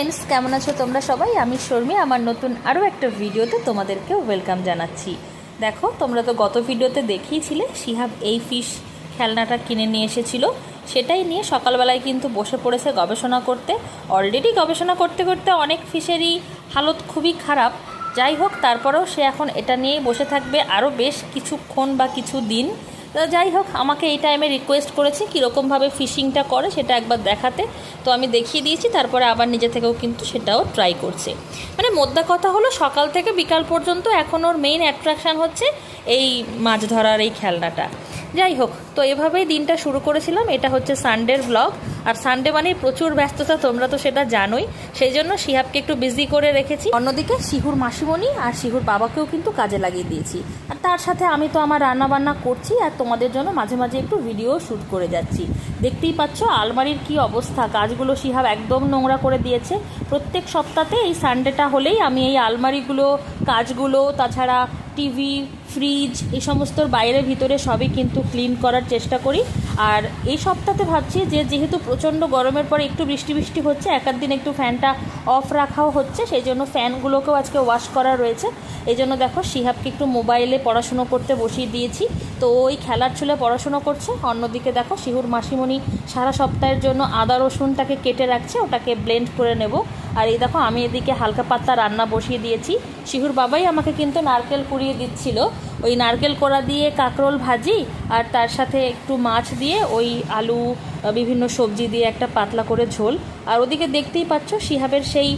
Friends কেমন আছো তোমরা সবাই? আমি শর্মি, আমার নতুন আরও একটা ভিডিওতে তোমাদেরকে ওয়েলকাম জানাচ্ছি। দেখো, তোমরা তো গত ভিডিওতে দেখিয়েছিলে, শিহাব এই ফিশ খেলনাটা কিনে নিয়ে এসেছিল। সেটাই নিয়ে সকালবেলায় কিন্তু বসে পড়েছে গবেষণা করতে। অলরেডি গবেষণা করতে করতে অনেক ফিশেরই হালত খুবই খারাপ। যাই হোক, তারপরেও সে এখন এটা নিয়েই বসে থাকবে আরও বেশ কিছুক্ষণ বা কিছু দিন। তো যাই হোক, আমাকে এই টাইমে রিকোয়েস্ট করেছে কীরকমভাবে ফিশিংটা করে সেটা একবার দেখাতে। তো আমি দেখিয়ে দিয়েছি, তারপরে আবার নিজে থেকেও কিন্তু সেটাও ট্রাই করছে। মানে মোদ্দা কথা হলো, সকাল থেকে বিকাল পর্যন্ত এখন ওর মেইন অ্যাট্রাকশান হচ্ছে এই মাছ ধরার এই খেলনাটা। যাই হোক, তো এভাবেই দিনটা শুরু করেছিলাম। এটা হচ্ছে সানডের ব্লগ আর সানডে মানে প্রচুর ব্যস্ততা, তোমরা তো সেটা জানোই। সেই জন্য শিহাবকে একটু বিজি করে রেখেছি। অন্যদিকে শিহুর মাসিমণি আর শিহুর বাবাকেও কিন্তু কাজে লাগিয়ে দিয়েছি। আর তার সাথে আমি তো আমার রান্না বান্না করছি আর তোমাদের জন্য মাঝে মাঝে একটু ভিডিও শ্যুট করে যাচ্ছি। দেখতেই পাচ্ছ আলমারির কি অবস্থা। কাজগুলো শিহাব একদম নোংরা করে দিয়েছে। প্রত্যেক সপ্তাহে এই সানডেটা হলেই আমি এই আলমারিগুলো কাজগুলো, তাছাড়া টিভি, ফ্রিজ, এই সমস্তর বাইরে ভিতরে সবই কিন্তু ক্লিন করার চেষ্টা করি। আর এই সপ্তাহে ভাবছি যে, যেহেতু প্রচণ্ড গরমের পরে একটু বৃষ্টি বৃষ্টি হচ্ছে এক দিন একটু ফ্যানটা অফ রাখাও হচ্ছে, সেই জন্য ফ্যানগুলোকেও আজকে ওয়াশ করা রয়েছে। এই জন্য দেখো, শিহাবকে একটু মোবাইলে পড়াশুনো করতে বসিয়ে দিয়েছি। তো ওই খেলার ছুলে পড়াশুনো করছে। অন্যদিকে দেখো, শিহুর মাসিমণি সারা সপ্তাহের জন্য আদা রসুনটাকে কেটে রাখছে, ওটাকে ব্লেন্ড করে নেব। আর এই দেখো, আমি এদিকে হালকা পাত্তা রান্না বসিয়ে দিয়েছি। শিহুর বাবাই আমাকে কিন্তু নারকেল কুড়িয়ে দিচ্ছিল। ওই নারকেল কোড়া দিয়ে কাঁকরোল ভাজি আর তার সাথে একটু মাছ দিয়ে ওই আলু বিভিন্ন সবজি দিয়ে একটা পাতলা করে ঝোল। আর ওদিকে দেখতেই পাচ্ছ, শিহাবের সেই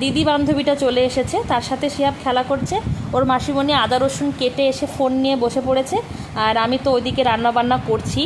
দিদি বান্ধবীটা চলে এসেছে। তার সাথে শিহাব খেলা করছে। ওর মাসিমণি আদা রসুন কেটে এসে ফোন নিয়ে বসে পড়েছে। আর আমি তো ওইদিকে রান্নাবান্না করছি।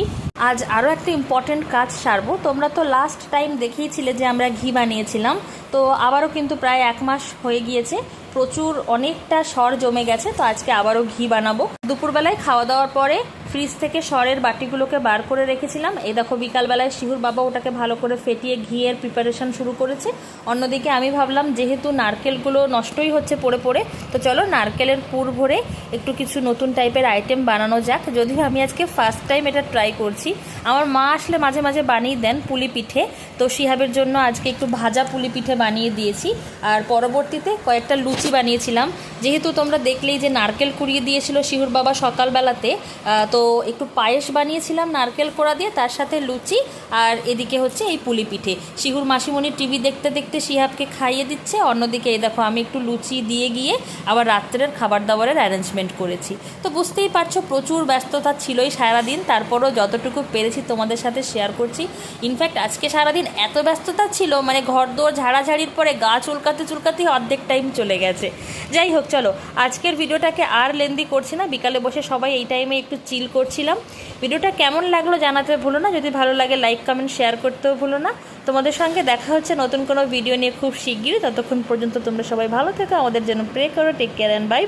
আজ আরও একটা ইম্পর্ট্যান্ট কাজ সারবো। তোমরা তো লাস্ট টাইম দেখিয়েছিলে যে আমরা ঘি বানিয়েছিলাম। তো আবারও কিন্তু প্রায় এক মাস হয়ে গিয়েছে। প্রচুর অনেকটা সর জমে গেছে, তো আজকে আবারও ঘি বানাবো। দুপুরবেলায় খাওয়া দাওয়ার পরে ফ্রিজ থেকে সরের বাটিগুলোকে বার করে রেখেছিলাম। এই দেখো বিকালবেলায় শিহুর বাবা ওটাকে ভালো করে ফেটিয়ে ঘিয়ের প্রিপারেশন শুরু করেছে। অন্যদিকে আমি ভাবলাম যেহেতু নারকেলগুলো নষ্টই হচ্ছে পড়ে পড়ে তো চলো নারকেলের পুর ভরে একটু কিছু নতুন টাইপের আইটেম বানানো যাক। যদিও আমি আজকে ফার্স্ট টাইম এটা ট্রাই করছি। আমার মা আসলে মাঝে মাঝে বানিয়ে দেন পুলি পিঠে। তো শিহাবের জন্য আজকে একটু ভাজা পুলি পিঠে বানিয়ে দিয়েছি। আর পরবর্তীতে কয়েকটা লুচি বানিয়েছিলাম। যেহেতু তোমরা দেখলেই যে নারকেল কুড়িয়ে দিয়েছিল শিহুর বাবা সকালবেলাতে আহ, তো একটু পায়েস বানিয়েছিলাম, নারকেল কোড়া দিয়ে, তার সাথে লুচি আর এদিকে হচ্ছে এই পুলি পিঠে। শিহুর মাসিমণি টিভি দেখতে দেখতে শিহাবকে খাইয়ে দিচ্ছে। অন্যদিকে এই দেখো, আমি একটু লুচি দিয়ে গিয়ে আবার রাত্রের খাবার দাবারের অ্যারেঞ্জমেন্ট করেছি। তো বুঝতেই পারছ, প্রচুর ব্যস্ততা ছিলই সারাদিন। তারপরও যতটুকু পেরেছি তোমাদের সাথে শেয়ার করছি। ইনফ্যাক্ট আজকে সারাদিন এত ব্যস্ততা ছিল মানে ঘর দোর ঝাড়াঝাড়ির পরে গা চুলকাতে চুলকাতেই অর্ধেক টাইম চলে গেছে। যাই হোক, চলো, আজকের ভিডিওটাকে আর লেন্দি করছি না। বিকালে বসে সবাই এই টাইমে একটু চিল করছিলাম। ভিডিওটা কেমন লাগল জানাতে ভুলো না। যদি ভালো লাগে লাইক কমেন্ট শেয়ার করতেও ভুলো না। তোমাদের সঙ্গে দেখা হচ্ছে নতুন কোনো ভিডিও নিয়ে খুব শিগগিরই। ততক্ষণ পর্যন্ত তোমরা সবাই ভালো থেকো। আমাদের জন্য প্রে করো টেক কেয়ার অ্যান্ড বাই